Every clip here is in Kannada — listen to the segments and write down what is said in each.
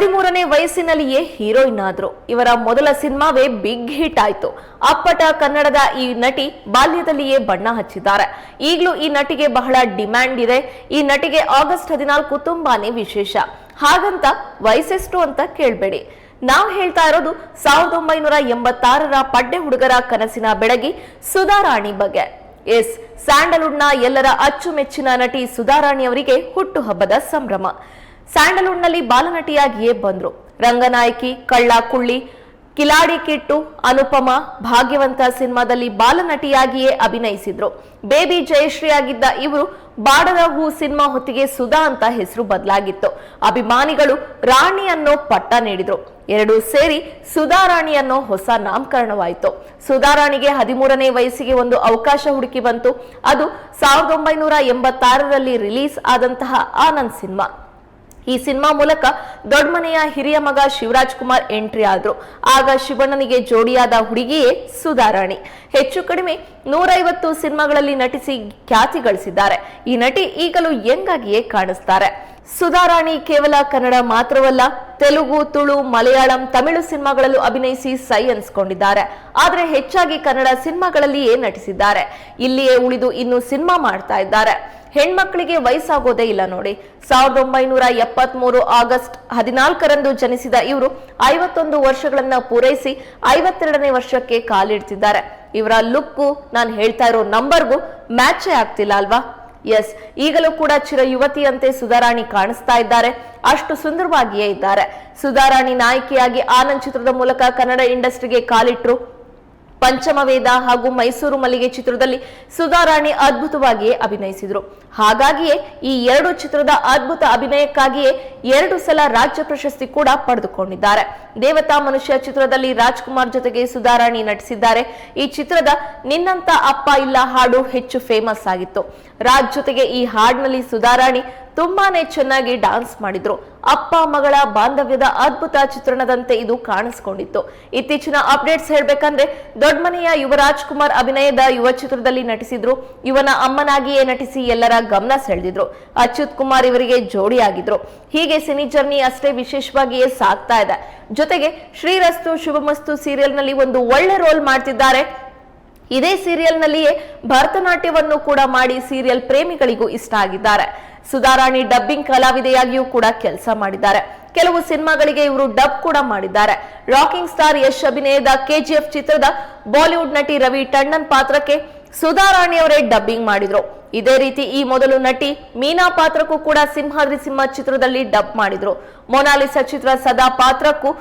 ಹದಿಮೂರನೇ ವಯಸ್ಸಿನಲ್ಲಿಯೇ ಹೀರೋಯಿನ್ ಆದ್ರು. ಇವರ ಮೊದಲ ಸಿನಿಮಾವೇ ಬಿಗ್ ಹಿಟ್ ಆಯ್ತು. ಅಪ್ಪಟ ಕನ್ನಡದ ಈ ನಟಿ ಬಾಲ್ಯದಲ್ಲಿಯೇ ಬಣ್ಣ ಹಚ್ಚಿದ್ದಾರೆ. ಈಗಲೂ ಈ ನಟಿಗೆ ಬಹಳ ಡಿಮ್ಯಾಂಡ್ ಇದೆ. ಈ ನಟಿಗೆ ಆಗಸ್ಟ್ ಹದಿನಾಲ್ಕು ತುಂಬಾನೇ ವಿಶೇಷ. ಹಾಗಂತ ವಯಸ್ಸೆಷ್ಟು ಅಂತ ಕೇಳ್ಬೇಡಿ. ನಾವು ಹೇಳ್ತಾ ಇರೋದು ಸಾವಿರದ ಒಂಬೈನೂರ ಎಂಬತ್ತಾರರ ಪಡ್ಡೆ ಹುಡುಗರ ಕನಸಿನ ಬೆಳಗಿ ಸುಧಾರಾಣಿ ಬಗ್ಗೆ. ಎಸ್, ಸ್ಯಾಂಡಲ್ವುಡ್ನ ಎಲ್ಲರ ಅಚ್ಚುಮೆಚ್ಚಿನ ನಟಿ ಸುಧಾರಾಣಿ ಅವರಿಗೆ ಹುಟ್ಟುಹಬ್ಬದ ಸಂಭ್ರಮ. ಸ್ಯಾಂಡಲ್ವುಡ್ನಲ್ಲಿ ಬಾಲನಟಿಯಾಗಿಯೇ ಬಂದ್ರು. ರಂಗನಾಯಕಿ ಕಳ್ಳ ಕುಳ್ಳಿ ಕಿಲಾಡಿ ಕಿಟ್ಟು, ಅನುಪಮ, ಭಾಗ್ಯವಂತ ಸಿನಿಮಾದಲ್ಲಿ ಬಾಲನಟಿಯಾಗಿಯೇ ಅಭಿನಯಿಸಿದ್ರು. ಬೇಬಿ ಜಯಶ್ರೀ ಆಗಿದ್ದ ಇವರು ಬಾಡದ ಹೂ ಸಿನಿಮಾ ಹೊತ್ತಿಗೆ ಸುಧಾ ಅಂತ ಹೆಸರು ಬದಲಾಗಿತ್ತು. ಅಭಿಮಾನಿಗಳು ರಾಣಿ ಅನ್ನೋ ಪಟ್ಟ ನೀಡಿದ್ರು. ಎರಡು ಸೇರಿ ಸುಧಾರಾಣಿ ಅನ್ನೋ ಹೊಸ ನಾಮಕರಣವಾಯಿತು. ಸುಧಾರಾಣಿಗೆ ಹದಿಮೂರನೇ ವಯಸ್ಸಿಗೆ ಒಂದು ಅವಕಾಶ ಹುಡುಕಿ ಬಂತು. ಅದು ಸಾವಿರದ ಒಂಬೈನೂರ ಎಂಬತ್ತಾರರಲ್ಲಿ ರಿಲೀಸ್ ಆದಂತಹ ಆನಂದ್ ಸಿನಿಮಾ. ಈ ಸಿನಿಮಾ ಮೂಲಕ ದೊಡ್ಡಮನೆಯ ಹಿರಿಯ ಮಗ ಶಿವರಾಜ್ ಕುಮಾರ್ ಎಂಟ್ರಿ ಆದ್ರು. ಆಗ ಶಿವಣ್ಣನಿಗೆ ಜೋಡಿಯಾದ ಹುಡುಗಿಯೇ ಸುಧಾರಾಣಿ. ಹೆಚ್ಚು ಕಡಿಮೆ ನೂರೈವತ್ತು ಸಿನಿಮಾಗಳಲ್ಲಿ ನಟಿಸಿ ಖ್ಯಾತಿ ಗಳಿಸಿದ್ದಾರೆ. ಈ ನಟಿ ಈಗಲೂ ಯಂಗಾಗಿಯೇ ಕಾಣಿಸ್ತಾರೆ. ಸುಧಾರಾಣಿ ಕೇವಲ ಕನ್ನಡ ಮಾತ್ರವಲ್ಲ ತೆಲುಗು, ತುಳು, ಮಲಯಾಳಂ, ತಮಿಳು ಸಿನಿಮಾಗಳಲ್ಲೂ ಅಭಿನಯಿಸಿ ಸೈ ಅನ್ಸ್ಕೊಂಡಿದ್ದಾರೆ. ಆದರೆ ಹೆಚ್ಚಾಗಿ ಕನ್ನಡ ಸಿನಿಮಾಗಳಲ್ಲಿಯೇ ನಟಿಸಿದ್ದಾರೆ. ಇಲ್ಲಿಯೇ ಉಳಿದು ಇನ್ನು ಸಿನಿಮಾ ಮಾಡ್ತಾ ಇದ್ದಾರೆ. ಹೆಣ್ಮಕ್ಳಿಗೆ ವಯಸ್ಸಾಗೋದೇ ಇಲ್ಲ ನೋಡಿ. ಸಾವಿರದ ಒಂಬೈನೂರ ಎಪ್ಪತ್ತ್ ಮೂರು ಆಗಸ್ಟ್ ಹದಿನಾಲ್ಕರಂದು ಜನಿಸಿದ ಇವರು ಐವತ್ತೊಂದು ವರ್ಷಗಳನ್ನ ಪೂರೈಸಿ ಐವತ್ತೆರಡನೇ ವರ್ಷಕ್ಕೆ ಕಾಲಿಡ್ತಿದ್ದಾರೆ. ಇವರ ಲುಕ್ಕು, ನಾನು ಹೇಳ್ತಾ ಇರೋ ನಂಬರ್ಗೂ ಮ್ಯಾಚೇ ಆಗ್ತಿಲ್ಲ ಅಲ್ವಾ? ಎಸ್, ಈಗಲೂ ಕೂಡ ಚಿರ ಯುವತಿಯಂತೆ ಸುಧಾರಾಣಿ ಕಾಣಿಸ್ತಾ ಇದ್ದಾರೆ. ಅಷ್ಟು ಸುಂದರವಾಗಿಯೇ ಇದ್ದಾರೆ. ಸುಧಾರಾಣಿ ನಾಯಕಿಯಾಗಿ ಆನಂದ್ ಚಿತ್ರದ ಮೂಲಕ ಕನ್ನಡ ಇಂಡಸ್ಟ್ರಿಗೆ ಕಾಲಿಟ್ರು. ಪಂಚಮವೇದ ಹಾಗೂ ಮೈಸೂರು ಮಲ್ಲಿಗೆ ಚಿತ್ರದಲ್ಲಿ ಸುಧಾರಾಣಿ ಅದ್ಭುತವಾಗಿಯೇ ಅಭಿನಯಿಸಿದ್ರು. ಹಾಗಾಗಿಯೇ ಈ ಎರಡು ಚಿತ್ರದ ಅದ್ಭುತ ಅಭಿನಯಕ್ಕಾಗಿಯೇ ಎರಡು ಸಲ ರಾಜ್ಯ ಪ್ರಶಸ್ತಿ ಕೂಡ ಪಡೆದುಕೊಂಡಿದ್ದಾರೆ. ದೇವತಾ ಮನುಷ್ಯ ಚಿತ್ರದಲ್ಲಿ ರಾಜ್ಕುಮಾರ್ ಜೊತೆಗೆ ಸುಧಾರಾಣಿ ನಟಿಸಿದ್ದಾರೆ. ಈ ಚಿತ್ರದ ನಿನ್ನಂತ ಅಪ್ಪ ಇಲ್ಲ ಹಾಡು ಹೆಚ್ಚು ಫೇಮಸ್ ಆಗಿತ್ತು. ರಾಜ್ ಜೊತೆಗೆ ಈ ಹಾಡಿನಲ್ಲಿ ಸುಧಾರಾಣಿ ತುಂಬಾನೇ ಚೆನ್ನಾಗಿ ಡಾನ್ಸ್ ಮಾಡಿದ್ರು. ಅಪ್ಪ, ಮಗಳ ಬಾಂಧವ್ಯದ ಅದ್ಭುತ ಚಿತ್ರಣದಂತೆ ಇದು ಕಾಣಿಸ್ಕೊಂಡಿತ್ತು. ಇತ್ತೀಚಿನ ಅಪ್ಡೇಟ್ಸ್ ಹೇಳ್ಬೇಕಂದ್ರೆ, ದೊಡ್ಡಮನೆಯ ಯುವ ರಾಜ್ಕುಮಾರ್ ಅಭಿನಯದ ಯುವ ಚಿತ್ರದಲ್ಲಿ ನಟಿಸಿದ್ರು. ಇವನ ಅಮ್ಮನಾಗಿಯೇ ನಟಿಸಿ ಎಲ್ಲರ ಗಮನ ಸೆಳೆದಿದ್ರು. ಅಚ್ಯುತ್ ಕುಮಾರ್ ಇವರಿಗೆ ಜೋಡಿಯಾಗಿದ್ರು. ಹೀಗೆ ಸಿನಿ ಜರ್ನಿ ಅಷ್ಟೇ ವಿಶೇಷವಾಗಿಯೇ ಸಾಗ್ತಾ ಇದೆ. ಜೊತೆಗೆ ಶ್ರೀರಸ್ತು, ಶುಭಮಸ್ತು ಸೀರಿಯಲ್ನಲ್ಲಿ ಒಂದು ಒಳ್ಳೆ ರೋಲ್ ಮಾಡ್ತಿದ್ದಾರೆ. ಇದೇ ಸೀರಿಯಲ್ನಲ್ಲಿಯೇ ಭರತನಾಟ್ಯವನ್ನು ಕೂಡ ಮಾಡಿ ಸೀರಿಯಲ್ ಪ್ರೇಮಿಗಳಿಗೂ ಇಷ್ಟ ಆಗಿದ್ದಾರೆ. ಸುಧಾರಾಣಿ ಡಬ್ಬಿಂಗ್ ಕಲಾವಿದೆಯಾಗಿಯೂ ಕೂಡ ಕೆಲಸ ಮಾಡಿದ್ದಾರೆ. ಕೆಲವು ಸಿನಿಮಾಗಳಿಗೆ ಇವರು ಡಬ್ ಕೂಡ ಮಾಡಿದ್ದಾರೆ. ರಾಕಿಂಗ್ ಸ್ಟಾರ್ ಯಶ್ ಅಭಿನಯದ ಕೆಜಿಎಫ್ ಚಿತ್ರದ ಬಾಲಿವುಡ್ ನಟಿ ರವಿ ಟಂಡನ್ ಪಾತ್ರಕ್ಕೆ ಸುಧಾರಾಣಿ ಅವರೇ ಡಬ್ಬಿಂಗ್ ಮಾಡಿದ್ರು. ಇದೇ ರೀತಿ ಈ ಮೊದಲು ನಟಿ ಮೀನಾ ಪಾತ್ರಕ್ಕೂ ಕೂಡ ಸಿಂಹಾದ್ರಿ ಸಿಂಹ ಚಿತ್ರದಲ್ಲಿ ಡಬ್ ಮಾಡಿದ್ರು. ಮೊನಾಲಿಸಾ ಚಿತ್ರ ಸದಾ ಪಾತ್ರಕ್ಕೂ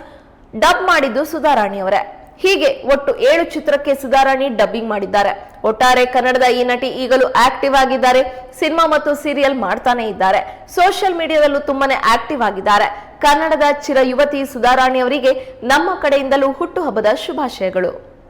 ಡಬ್ ಮಾಡಿದ್ದು ಸುಧಾರಾಣಿ ಅವರೇ. ಹೀಗೆ ಒಟ್ಟು ಏಳು ಚಿತ್ರಕ್ಕೆ ಸುಧಾರಾಣಿ ಡಬ್ಬಿಂಗ್ ಮಾಡಿದ್ದಾರೆ. ಒಟ್ಟಾರೆ ಕನ್ನಡದ ಈ ನಟಿ ಈಗಲೂ ಆಕ್ಟಿವ್ ಆಗಿದ್ದಾರೆ, ಸಿನಿಮಾ ಮತ್ತು ಸೀರಿಯಲ್ ಮಾಡ್ತಾನೆ ಇದ್ದಾರೆ. ಸೋಷಿಯಲ್ ಮೀಡಿಯಾದಲ್ಲೂ ತುಂಬಾನೇ ಆಕ್ಟಿವ್ ಆಗಿದ್ದಾರೆ. ಕನ್ನಡದ ಚಿರ ಯುವತಿ ಸುಧಾರಾಣಿ ಅವರಿಗೆ ನಮ್ಮ ಕಡೆಯಿಂದಲೂ ಹುಟ್ಟುಹಬ್ಬದ ಶುಭಾಶಯಗಳು.